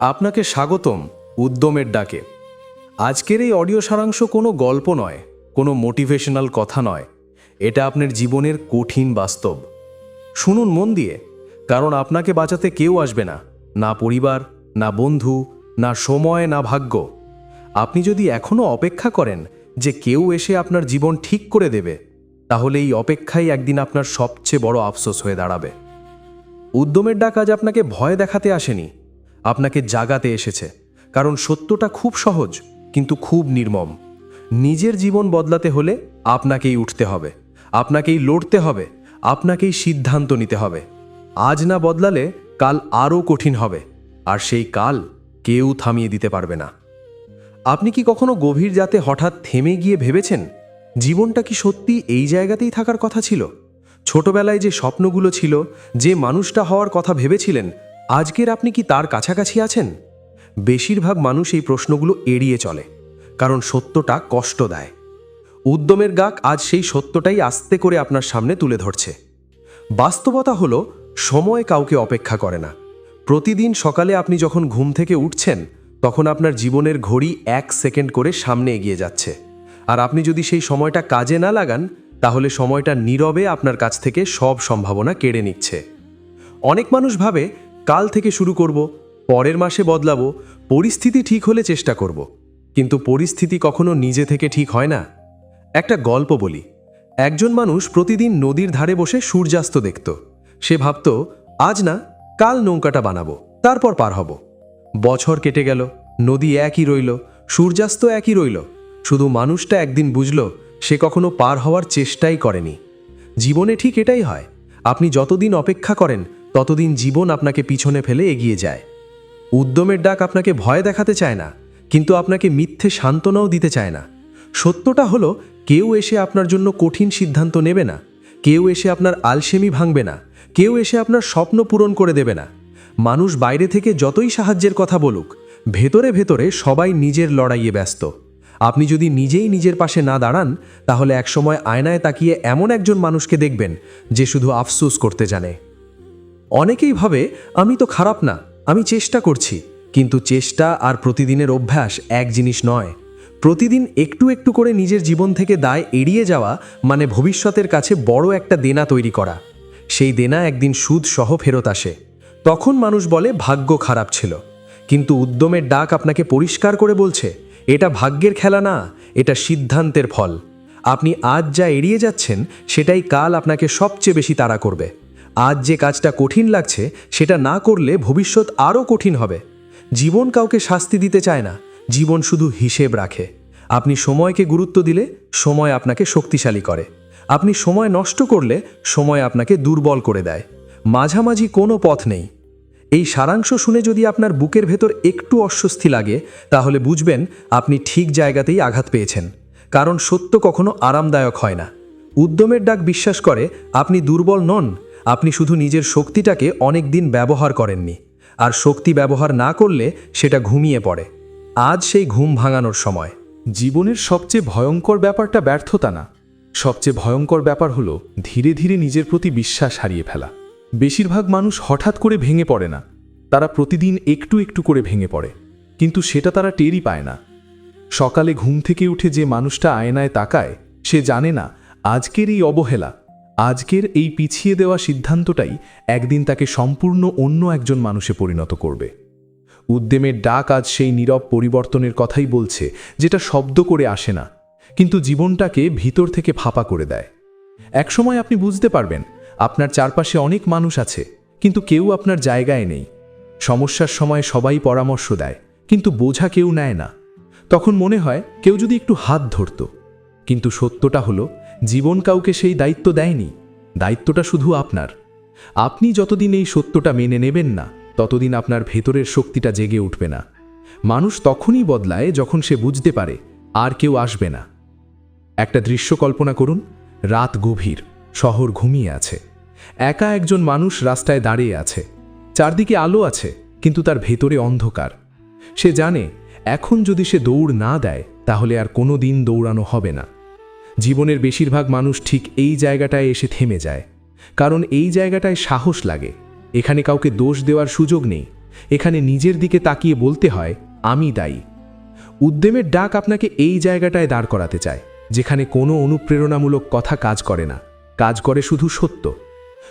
আপনাকে স্বাগতম উদ্যমের ডাকে। আজকের এই অডিও সারাংশ কোনো গল্প নয়, কোনো মোটিভেশনাল কথা নয়। এটা আপনার জীবনের কঠিন বাস্তব। শুনুন মন দিয়ে, কারণ আপনাকে বাঁচাতে কেউ আসবে না না পরিবার, না বন্ধু, না সময়, না ভাগ্য। আপনি যদি এখনও অপেক্ষা করেন যে কেউ এসে আপনার জীবন ঠিক করে দেবে, তাহলে এই অপেক্ষাই একদিন আপনার সবচেয়ে বড় আফসোস হয়ে দাঁড়াবে। উদ্যমের ডাক আজ আপনাকে ভয় দেখাতে আসেনি আপনাকে জাগাতে এসেছে। কারণ সত্যটা খুব সহজ, কিন্তু খুব নির্মম। নিজের জীবন বদলাতে হলে আপনাকেই উঠতে হবে, আপনাকেই লড়তে হবে, আপনাকেই সিদ্ধান্ত নিতে হবে। আজ না বদলালে কাল আরও কঠিন হবে, আর সেই কাল কেউ থামিয়ে দিতে পারবে না। আপনি কি কখনো গভীর যাতে হঠাৎ থেমে গিয়ে ভেবেছেন, জীবনটা কি সত্যি এই জায়গাতেই থাকার কথা ছিল? ছোটবেলায় যে স্বপ্নগুলো ছিল, যে মানুষটা হওয়ার কথা ভেবেছিলেন আজকের আপনি কি তার কাছাকাছি আছেন? বেশিরভাগ মানুষ এই প্রশ্নগুলো এড়িয়ে চলে, কারণ সত্যটা কষ্ট দেয়। উদ্যমের গাক আজ সেই সত্যটাই আস্তে করে আপনার সামনে তুলে ধরছে। বাস্তবতা হলো, সময় কাউকে অপেক্ষা করে না। প্রতিদিন সকালে আপনি যখন ঘুম থেকে উঠছেন, তখন আপনার জীবনের ঘড়ি এক সেকেন্ড করে সামনে এগিয়ে যাচ্ছে। আর আপনি যদি সেই সময়টা কাজে না লাগান, তাহলে সময়টা নীরবে আপনার কাছ থেকে সব সম্ভাবনা কেড়ে নিচ্ছে। অনেক মানুষ ভাবে কাল থেকে শুরু করব, পরের মাসে বদলাবো, পরিস্থিতি ঠিক হলে চেষ্টা করব। কিন্তু পরিস্থিতি কখনো নিজে থেকে ঠিক হয় না। একটা গল্প বলি। একজন মানুষ প্রতিদিন নদীর ধারে বসে সূর্যাস্ত দেখত। সে ভাবত, আজ না, কাল নৌকাটা বানাবো, তারপর পার হব। বছর কেটে গেল, নদী একই রইল, সূর্যাস্ত একই রইল। শুধু মানুষটা একদিন বুঝল, সে কখনো পার হওয়ার চেষ্টাই করেনি। জীবনে ঠিক এটাই হয়। আপনি যতদিন অপেক্ষা করেন ততদিন জীবন আপনাকে পিছনে ফেলে এগিয়ে যায়। উদ্যমের ডাক আপনাকে ভয় দেখাতে চায় না, কিন্তু আপনাকে মিথ্যে সান্ত্বনাও দিতে চায় না। সত্যটা হলো, কেউ এসে আপনার জন্য কঠিন সিদ্ধান্ত নেবে না, কেউ এসে আপনার আলসেমি ভাঙবে না, কেউ এসে আপনার স্বপ্ন পূরণ করে দেবে না। মানুষ বাইরে থেকে যতই সাহায্যের কথা বলুক, ভেতরে ভেতরে সবাই নিজের লড়াইয়ে ব্যস্ত। আপনি যদি নিজেই নিজের পাশে না দাঁড়ান, তাহলে একসময় আয়নায় তাকিয়ে এমন একজন মানুষকে দেখবেন, যে শুধু আফসোস করতে জানে। অনেকেই ভাবে, আমি তো খারাপ না, আমি চেষ্টা করছি। কিন্তু চেষ্টা আর প্রতিদিনের অভ্যাস এক জিনিস নয়। প্রতিদিন একটু একটু করে নিজের জীবন থেকে দায় এড়িয়ে যাওয়া মানে ভবিষ্যতের কাছে বড় একটা দেনা তৈরি করা। সেই দেনা একদিন সুদ সহ ফেরত আসে। তখন মানুষ বলে, ভাগ্য খারাপ ছিল। কিন্তু উদ্যমের ডাক আপনাকে পরিষ্কার করে বলছে, এটা ভাগ্যের খেলা না, এটা সিদ্ধান্তের ফল। আপনি আজ যা এড়িয়ে যাচ্ছেন, সেটাই কাল আপনাকে সবচেয়ে বেশি তাড়া করবে। আজ যে কাজটা কঠিন লাগছে, সেটা না করলে ভবিষ্যৎ আরও কঠিন হবে। জীবন কাউকে শাস্তি দিতে চায় না, জীবন শুধু হিসেব রাখে। আপনি সময়কে গুরুত্ব দিলে, সময় আপনাকে শক্তিশালী করে। আপনি সময় নষ্ট করলে, সময় আপনাকে দুর্বল করে দেয়। মাঝামাঝি কোনো পথ নেই। এই সারাংশ শুনে যদি আপনার বুকের ভেতর একটু অস্বস্তি লাগে, তাহলে বুঝবেন আপনি ঠিক জায়গাতেই আঘাত পেয়েছেন। কারণ সত্য কখনো আরামদায়ক হয় না। উদ্যমের ডাক বিশ্বাস করে, আপনি দুর্বল নন আপনি শুধু নিজের শক্তিটাকে অনেক দিন ব্যবহার করেননি। আর শক্তি ব্যবহার না করলে সেটা ঘুমিয়ে পড়ে। আজ সেই ঘুম ভাঙানোর সময়। জীবনের সবচেয়ে ভয়ঙ্কর ব্যাপারটা ব্যর্থতা না। সবচেয়ে ভয়ঙ্কর ব্যাপার হলো ধীরে ধীরে নিজের প্রতি বিশ্বাস হারিয়ে ফেলা। বেশিরভাগ মানুষ হঠাৎ করে ভেঙে পড়ে না। তারা প্রতিদিন একটু একটু করে ভেঙে পড়ে। কিন্তু সেটা তারা টেরই পায় না। সকালে ঘুম থেকে উঠে যে মানুষটা আয়নায় তাকায়, সে জানে না, আজকের এই অবহেলা আজকের এই পিছিয়ে দেওয়া সিদ্ধান্তটাই একদিন তাকে সম্পূর্ণ অন্য একজন মানুষে পরিণত করবে। উদ্যমের ডাক আজ সেই নীরব পরিবর্তনের কথাই বলছে, যেটা শব্দ করে আসে না, কিন্তু জীবনটাকে ভিতর থেকে ফাঁপা করে দেয়। একসময় আপনি বুঝতে পারবেন, আপনার চারপাশে অনেক মানুষ আছে, কিন্তু কেউ আপনার জায়গায় নেই। সমস্যার সময় সবাই পরামর্শ দেয়, কিন্তু বোঝা কেউ নেয় না। তখন মনে হয় কেউ যদি একটু হাত ধরত। কিন্তু সত্যটা হলো, জীবন কাউকে সেই দায়িত্ব দেয়নি। দায়িত্বটা শুধু আপনার। আপনি যতদিন এই সত্যটা মেনে নেবেন না, ততদিন আপনার ভেতরের শক্তিটা জেগে উঠবে না। মানুষ তখনই বদলায় যখন সে বুঝতে পারে, আর কেউ আসবে না। একটা দৃশ্য কল্পনা করুন, রাত গভীর, শহর ঘুমিয়ে আছে। একা একজন মানুষ রাস্তায় দাঁড়িয়ে আছে। চারদিকে আলো আছে, কিন্তু তার ভেতরে অন্ধকার। সে জানে, এখন যদি সে দৌড় না দেয়, তাহলে আর কোনো দিন দৌড়ানো হবে না। জীবনের বেশিরভাগ মানুষ ঠিক এই জায়গাটায় এসে থেমে যায়। কারণ এই জায়গাটায় সাহস লাগে। এখানে কাউকে দোষ দেওয়ার সুযোগ নেই। এখানে নিজের দিকে তাকিয়ে বলতে হয়, আমি দায়ী। উদ্যমের ডাক আপনাকে এই জায়গাটায় দাঁড় করাতে চায়, যেখানে কোনো অনুপ্রেরণামূলক কথা কাজ করে না। কাজ করে শুধু সত্য।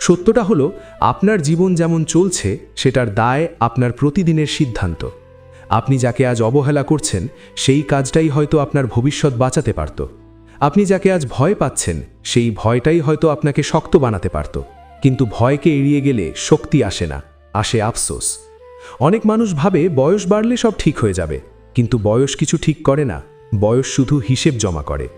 সত্যটা হলো, আপনার জীবন যেমন চলছে, সেটার দায় আপনার প্রতিদিনের সিদ্ধান্ত। আপনি যাকে আজ অবহেলা করছেন, সেই কাজটাই হয়তো আপনার ভবিষ্যৎ বাঁচাতে পারত। আপনি যাকে আজ ভয় পাচ্ছেন, সেই ভয়টাই হয়তো আপনাকে শক্ত বানাতে পারত। কিন্তু ভয়কে এড়িয়ে গেলে শক্তি আসে না, আসে আফসোস। অনেক মানুষ ভাবে, বয়স বাড়লে সব ঠিক হয়ে যাবে। কিন্তু বয়স কিছু ঠিক করে না, বয়স শুধু হিসেব জমা করে।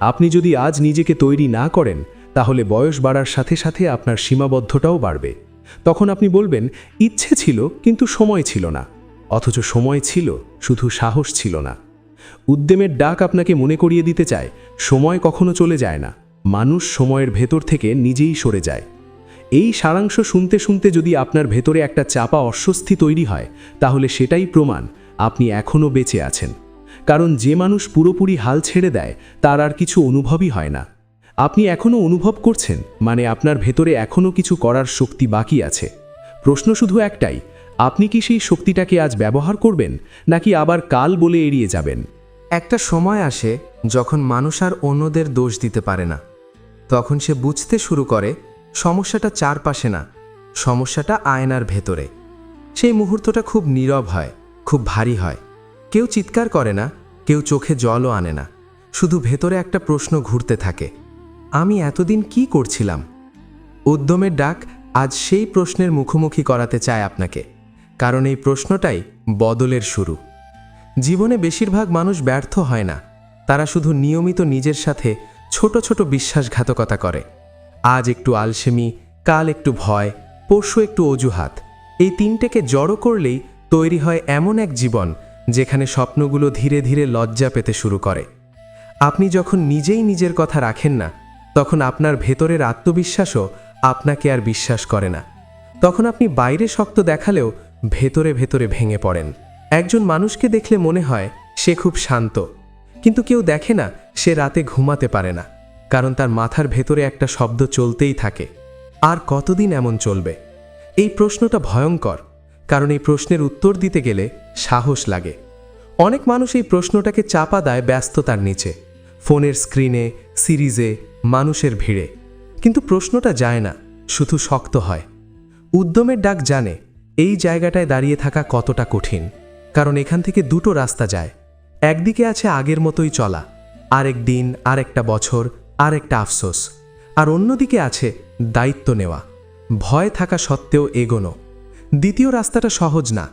আপনি যদি আজ নিজেকে তৈরি না করেন, তাহলে বয়স বাড়ার সাথে সাথে আপনার সীমাবদ্ধতাও বাড়বে। তখন আপনি বলবেন, ইচ্ছে ছিল, কিন্তু সময় ছিল না। অথচ সময় ছিল, শুধু সাহস ছিল না। উদ্যমের ডাক আপনাকে মনে করিয়ে দিতে চায়, সময় কখনো চলে যায় না। মানুষ সময়ের ভেতর থেকে নিজেই সরে যায়। এই সারাংশ শুনতে শুনতে যদি আপনার ভেতরে একটা চাপা অস্বস্তি তৈরি হয়, তাহলে সেটাই প্রমাণ আপনি এখনও বেঁচে আছেন। কারণ যে মানুষ পুরোপুরি হাল ছেড়ে দেয়, তার আর কিছু অনুভবই হয় না। আপনি এখনও অনুভব করছেন মানে আপনার ভেতরে এখনও কিছু করার শক্তি বাকি আছে। প্রশ্ন শুধু একটাই, আপনি কি সেই শক্তিটাকে আজ ব্যবহার করবেন, নাকি আবার কাল বলে এড়িয়ে যাবেন? একটা সময় আসে যখন মানুষ আর অন্যদের দোষ দিতে পারে না। তখন সে বুঝতে শুরু করে, সমস্যাটা চারপাশে না, সমস্যাটা আয়নার ভেতরে। সেই মুহূর্তটা খুব নীরব হয়, খুব ভারী হয়। কেউ চিৎকার করে না, কেউ চোখে জলও আনে না। শুধু ভেতরে একটা প্রশ্ন ঘুরতে থাকে, আমি এতদিন কি করছিলাম? উদ্যমের ডাক আজ সেই প্রশ্নের মুখোমুখি করাতে চায় আপনাকে, কারণ এই প্রশ্নটাই বদলের শুরু। জীবনে বেশিরভাগ মানুষ ব্যর্থ হয় না। তারা শুধু নিয়মিত নিজের সাথে ছোট ছোট বিশ্বাসঘাতকতা করে। আজ একটু আলসেমি, কাল একটু ভয়, পরশু একটু অজুহাত। এই তিনটেকে জড়ো করলেই তৈরি হয় এমন এক জীবন, যেখানে স্বপ্নগুলো ধীরে ধীরে লজ্জা পেতে শুরু করে। আপনি যখন নিজেই নিজের কথা রাখেন না, তখন আপনার ভেতরের আত্মবিশ্বাসও আপনাকে আর বিশ্বাস করে না। তখন আপনি বাইরে শক্ত দেখালেও ভেতরে ভেতরে ভেঙে পড়েন। একজন মানুষকে দেখলে মনে হয় সে খুব শান্ত, কিন্তু কেউ দেখে না সে রাতে ঘুমাতে পারে না, কারণ তার মাথার ভেতরে একটা শব্দ চলতেই থাকে। আর কতদিন এমন চলবে? এই প্রশ্নটা ভয়ঙ্কর, কারণ এই প্রশ্নের উত্তর দিতে গেলে সাহস লাগে। অনেক মানুষ এই প্রশ্নটাকে চাপা দেয় ব্যস্ততার নিচে, ফোনের স্ক্রিনে, সিরিজে, মানুষের ভিড়ে। কিন্তু প্রশ্নটা যায় না, শুধু শক্ত হয়। উদ্যমের ডাক জানে, এই জায়গাটায় দাঁড়িয়ে থাকা কতটা কঠিন। কারণ এখান থেকে দুটো রাস্তা যায়। একদিকে আছে আগের মতোই চলা, আরেক দিন, আরেকটা বছর আর একটা আফসোস। আর অন্যদিকে আছে দায়িত্ব নেওয়া। ভয় থাকা সত্ত্বেও এগোনো। দ্বিতীয় রাস্তাটা সহজ না,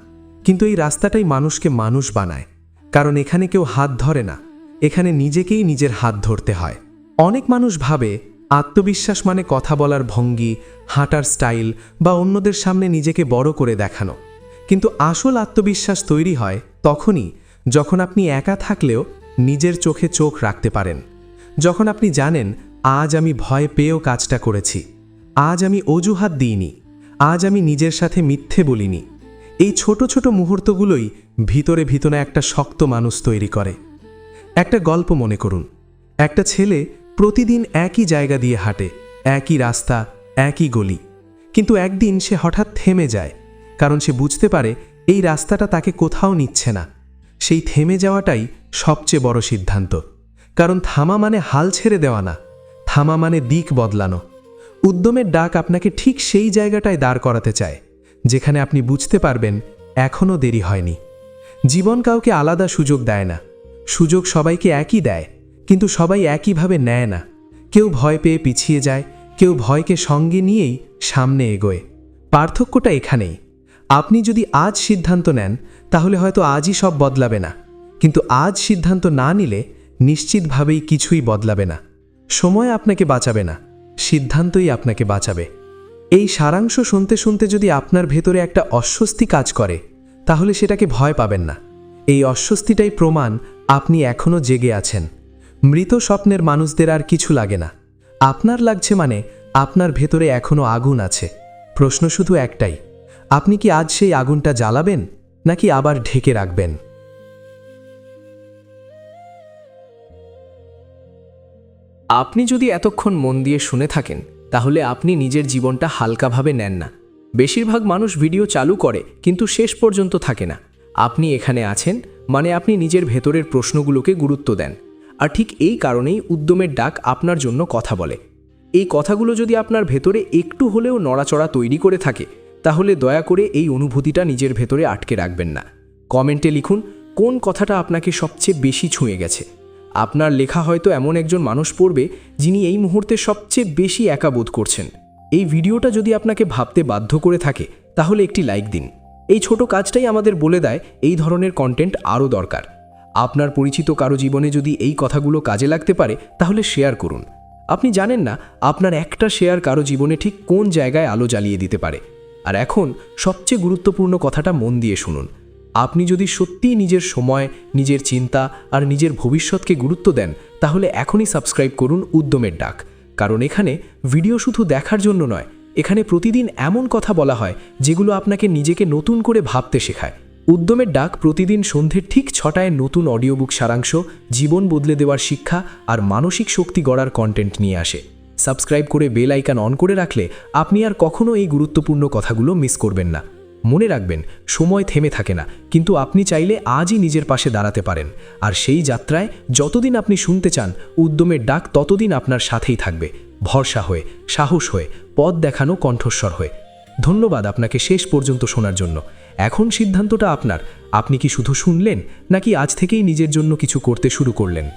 কিন্তু এই রাস্তাটাই মানুষকে মানুষ বানায়। কারণ এখানে কেউ হাত ধরে না, এখানে নিজেকেই নিজের হাত ধরতে হয়। অনেক মানুষ ভাবে, আত্মবিশ্বাস মানে কথা বলার ভঙ্গি, হাঁটার স্টাইল বা অন্যদের সামনে নিজেকে বড় করে দেখানো। কিন্তু আসল আত্মবিশ্বাস তৈরি হয় তখনই যখন আপনি একা থাকলেও নিজের চোখে চোখ রাখতে পারেন। যখন আপনি জানেন, আজ আমি ভয় পেয়েও কাজটা করেছি। আজ আমি অজুহাত দিইনি। আজ আমি নিজের সাথে মিথ্যে বলিনি। এই ছোট ছোট মুহূর্তগুলোই ভিতরে ভিতরে একটা শক্ত মানুষ তৈরি করে। একটা গল্প মনে করুন। একটা ছেলে প্রতিদিন একই জায়গা দিয়ে হাঁটে, একই রাস্তা, একই গলি। কিন্তু একদিন সে হঠাৎ থেমে যায়। কারণ সে বুঝতে পারে এই রাস্তাটা তাকে কোথাও নিচ্ছে না। সেই থেমে যাওয়াটাই সবচেয়ে বড় সিদ্ধান্ত। কারণ থামা মানে হাল ছেড়ে দেওয়া না, থামা মানে দিক বদলানো। উদ্যমের ডাক আপনাকে ঠিক সেই জায়গাটায় দাঁড় করাতে চায়, যেখানে আপনি বুঝতে পারবেন এখনও দেরি হয়নি। জীবন কাউকে আলাদা সুযোগ দেয় না, সুযোগ সবাইকে একই দেয়, কিন্তু সবাই একইভাবে নেয় না। কেউ ভয় পেয়ে পিছিয়ে যায়, কেউ ভয়কে সঙ্গে নিয়েই সামনে এগোয়। পার্থক্যটা এখানেই। আপনি যদি আজ সিদ্ধান্ত নেন, তাহলে হয়তো আজই সব বদলাবে না। কিন্তু আজ সিদ্ধান্ত না নিলে নিশ্চিতভাবেই কিছুই বদলাবে না। সময় আপনাকে বাঁচাবে না, সিদ্ধান্তই আপনাকে বাঁচাবে। এই সারাংশ শুনতে শুনতে যদি আপনার ভেতরে একটা অস্বস্তি কাজ করে, তাহলে সেটাকে ভয় পাবেন না। এই অস্বস্তিটাই প্রমাণ আপনি এখনও জেগে আছেন। মৃত স্বপ্নের মানুষদের আর কিছু লাগে না। আপনার লাগছে মানে আপনার ভেতরে এখনও আগুন আছে। প্রশ্ন শুধু একটাই আপনি কি আজ সেই আগুনটা জ্বালাবেন, নাকি আবার ঢেকে রাখবেন? আপনি যদি এতক্ষণ মন দিয়ে শুনে থাকেন, তাহলে আপনি নিজের জীবনটা হালকাভাবে নেন না। বেশিরভাগ মানুষ ভিডিও চালু করে, কিন্তু শেষ পর্যন্ত থাকে না। আপনি এখানে আছেন মানে আপনি নিজের ভেতরের প্রশ্নগুলোকে গুরুত্ব দেন। আর ঠিক এই কারণেই উদ্যমের ডাক আপনার জন্য কথা বলে। এই কথাগুলো যদি আপনার ভেতরে একটু হলেও নড়াচড়া তৈরি করে থাকে তাহলে দয়া করে এই অনুভূতিটা নিজের ভেতরে আটকে রাখবেন না। কমেন্টে লিখুন, কোন কথাটা আপনাকে সবচেয়ে বেশি ছুঁয়ে গেছে? আপনার লেখা হয়তো এমন একজন মানুষ পড়বে, যিনি এই মুহূর্তে সবচেয়ে বেশি একা বোধ করছেন। এই ভিডিওটা যদি আপনাকে ভাবতে বাধ্য করে থাকে, তাহলে একটি লাইক দিন। এই ছোট কাজটাই আমাদের বলে দেয়, এই ধরনের কন্টেন্ট আরও দরকার। আপনার পরিচিত কারও জীবনে যদি এই কথাগুলো কাজে লাগতে পারে, তাহলে শেয়ার করুন। আপনি জানেন না, আপনার একটা শেয়ার কারও জীবনে ঠিক কোন জায়গায় আলো জ্বালিয়ে দিতে পারে। আর এখন সবচেয়ে গুরুত্বপূর্ণ কথাটা মন দিয়ে শুনুন। আপনি যদি সত্যিই নিজের সময়, নিজের চিন্তা আর নিজের ভবিষ্যৎকে গুরুত্ব দেন, তাহলে এখনই সাবস্ক্রাইব করুন উদ্যমের ডাক। কারণ এখানে ভিডিও শুধু দেখার জন্য নয়, এখানে প্রতিদিন এমন কথা বলা হয় যেগুলো আপনাকে নিজেকে নতুন করে ভাবতে শেখায়। উদ্যমের ডাক প্রতিদিন সন্ধ্যের ঠিক ছটায় নতুন অডিও বুক সারাংশ, জীবন বদলে দেওয়ার শিক্ষা আর মানসিক শক্তি গড়ার কন্টেন্ট নিয়ে আসে। সাবস্ক্রাইব করে বেল আইকন অন করে রাখলে আপনি আর কখনো এই গুরুত্বপূর্ণ কথাগুলো মিস করবেন না। মনে রাখবেন, সময় থেমে থাকে না, কিন্তু আপনি চাইলে আজই নিজের পাশে দাঁড়াতে পারেন। আর সেই যাত্রায় যতদিন আপনি শুনতে চান, উদ্যমের ডাক ততদিন আপনার সাথেই থাকবে। ভরসা হয়ে, সাহস হয়ে, পথ দেখানো কণ্ঠস্বর হয়ে। ধন্যবাদ আপনাকে শেষ পর্যন্ত শোনার জন্য। এখন সিদ্ধান্তটা আপনার। আপনি কি শুধু শুনলেন, নাকি আজ থেকেই নিজের জন্য কিছু করতে শুরু করলেন?